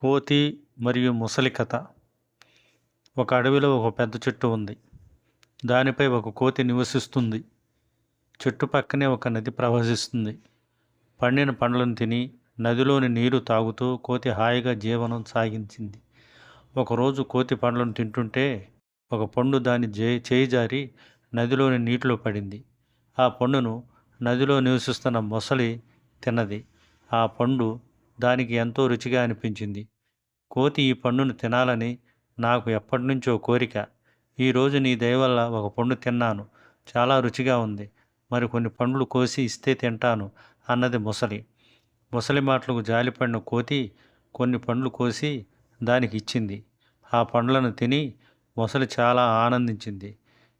కోతి మరియు ముసలి కథ. ఒక అడవిలో ఒక పెద్ద చెట్టు ఉంది. దానిపై ఒక కోతి నివసిస్తుంది. చెట్టు పక్కనే ఒక నది ప్రవహిస్తుంది. పండిన పండ్లను తిని నదిలోని నీరు తాగుతూ కోతి హాయిగా జీవనం సాగించింది. ఒకరోజు కోతి పండ్లను తింటుంటే ఒక పండు దాని జే చేయి జారి నదిలోని నీటిలో పడింది. ఆ పండును నదిలో నివసిస్తున్న మొసలి తిన్నది. ఆ పండు దానికి ఎంతో రుచిగా అనిపించింది. కోతి ఈ పండును తినాలని నాకు ఎప్పటినుంచో కోరిక. ఈరోజు నీ దయవల్ల ఒక పండు తిన్నాను. చాలా రుచిగా ఉంది. మరి కొన్ని పండ్లు కోసి ఇస్తే తింటాను అన్నది ముసలి. ముసలి మాటలకు జాలిపడిన కోతి కొన్ని పండ్లు కోసి దానికి ఇచ్చింది. ఆ పండ్లను తిని ముసలి చాలా ఆనందించింది.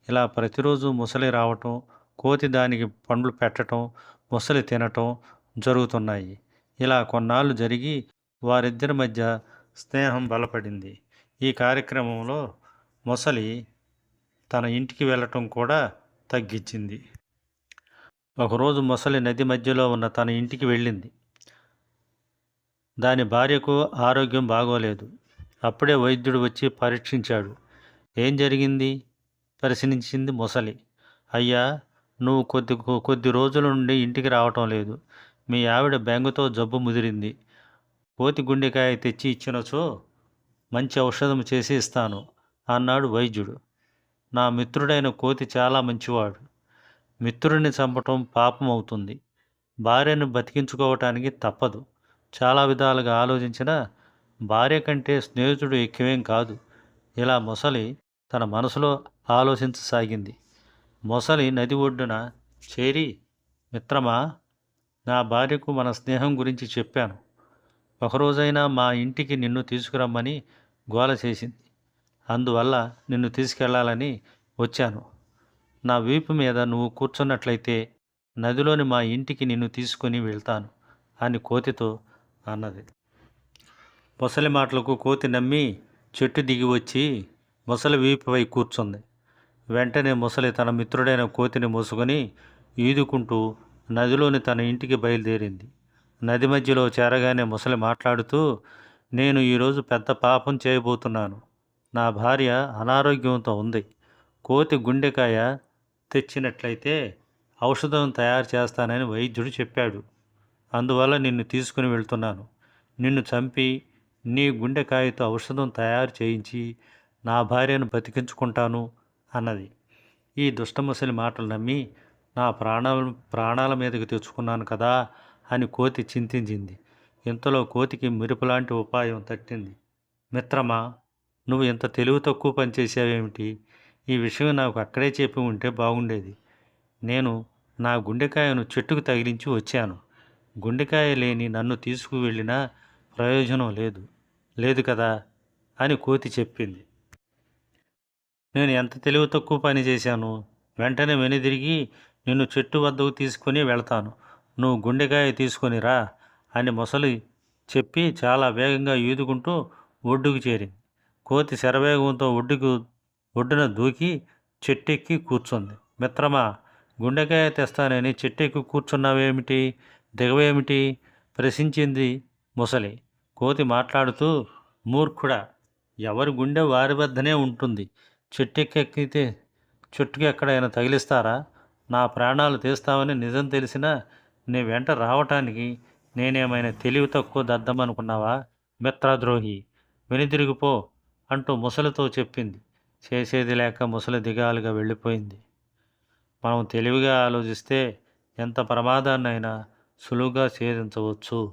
ఇలా ప్రతిరోజు ముసలి రావటం కోతి దానికి పండ్లు పెట్టడం ముసలి తినటం జరుగుతున్నాయి. ఇలా కొన్నాళ్ళు జరిగి వారిద్దరి మధ్య స్నేహం బలపడింది. ఈ కార్యక్రమంలో మొసలి తన ఇంటికి వెళ్ళటం కూడా తగ్గించింది. ఒకరోజు మొసలి నది మధ్యలో ఉన్న తన ఇంటికి వెళ్ళింది. దాని భార్యకు ఆరోగ్యం బాగోలేదు. అప్పుడే వైద్యుడు వచ్చి పరీక్షించాడు. ఏం జరిగింది? పరిశీలించింది మొసలి. అయ్యా నువ్వు కొద్ది కొద్ది రోజుల నుండి ఇంటికి రావటం లేదు. మీ ఆవిడ బెంగతో జబ్బు ముదిరింది. కోతి గుండెకాయ తెచ్చి ఇచ్చినచో మంచి ఔషధం చేసి ఇస్తాను అన్నాడు వైద్యుడు. నా మిత్రుడైన కోతి చాలా మంచివాడు. మిత్రుడిని చంపటం పాపం అవుతుంది భార్యను బతికించుకోవటానికి తప్పదు. చాలా విధాలుగా ఆలోచించిన భార్య కంటే స్నేహితుడు ఎక్కువేం కాదు. ఇలా మొసలి తన మనసులో ఆలోచించసాగింది. మొసలి నది ఒడ్డున చేరి మిత్రమా నా భార్యకు మన స్నేహం గురించి చెప్పాను. ఒకరోజైనా మా ఇంటికి నిన్ను తీసుకురమ్మని గోల చేసింది. అందువల్ల నిన్ను తీసుకెళ్ళాలని వచ్చాను. నా వీపు మీద నువ్వు కూర్చున్నట్లయితే నదిలోని మా ఇంటికి నిన్ను తీసుకొని వెళ్తాను అని కోతితో అన్నది. మొసలి మాటలకు కోతి నమ్మి చెట్టు దిగి వచ్చి మొసలి వీపుపై కూర్చుంది. వెంటనే ముసలి తన మిత్రుడైన కోతిని మోసుకొని ఈదుకుంటూ నదిలోని తన ఇంటికి బయలుదేరింది. నది మధ్యలో చేరగానే ముసలి మాట్లాడుతూ నేను ఈరోజు పెద్ద పాపం చేయబోతున్నాను. నా భార్య అనారోగ్యంతో ఉంది. కోతి గుండెకాయ తెచ్చినట్లయితే ఔషధం తయారు చేస్తానని వైద్యుడు చెప్పాడు. అందువల్ల నిన్ను తీసుకుని వెళ్తున్నాను. నిన్ను చంపి నీ గుండెకాయతో ఔషధం తయారు చేయించి నా భార్యను బతికించుకుంటాను అన్నది. ఈ దుష్టముసలి మాటలు నమ్మి నా ప్రాణాల ప్రాణాల మీదకి తెచ్చుకున్నాను కదా అని కోతి చింతించింది. ఇంతలో కోతికి మెరుపులాంటి ఉపాయం తట్టింది. మిత్రమా నువ్వు ఇంత తెలివి తక్కువ పనిచేసావేమిటి ఈ విషయం నాకు అక్కడే చెప్పి ఉంటే బాగుండేది. నేను నా గుండెకాయను చెట్టుకు తగిలించి వచ్చాను. గుండెకాయ లేని నన్ను తీసుకువెళ్ళినా ప్రయోజనం లేదు. లేదు కదా అని కోతి చెప్పింది. నేను ఎంత తెలివి తక్కువ పని చేశాను? వెంటనే వెనుదిరిగి నిన్ను చెట్టు వద్దకు తీసుకొని వెళ్తాను. నువ్వు గుండెకాయ తీసుకొని రా అని మొసలి చెప్పి చాలా వేగంగా ఈదుకుంటూ ఒడ్డుకు చేరింది. కోతి శరవేగంతో ఒడ్డుకు ఒడ్డున దూకి చెట్టెక్కి కూర్చుంది. మిత్రమా గుండెకాయ తెస్తానని చెట్టెక్కి కూర్చున్నావేమిటి? దిగవేమిటి? ప్రశ్నించింది ముసలి. కోతి మాట్లాడుతూ మూర్ఖుడా ఎవరి గుండె వారి వద్దనే ఉంటుంది. చెట్టెక్కితే చెట్టుకి ఎక్కడైనా తగిలిస్తారా? నా ప్రాణాలు తీస్తామని నిజం తెలిసినా నీ వెంట రావటానికి నేనేమైనా తెలివి తక్కువ దద్దమనుకున్నావా? మిత్రద్రోహి వెనుదిరిగిపో అంటూ ముసలితో చెప్పింది. చేసేది లేక ముసలి దిగాలుగా వెళ్ళిపోయింది. మనం తెలివిగా ఆలోచిస్తే ఎంత ప్రమాదాన్నైనా సులువుగా ఛేదించవచ్చు.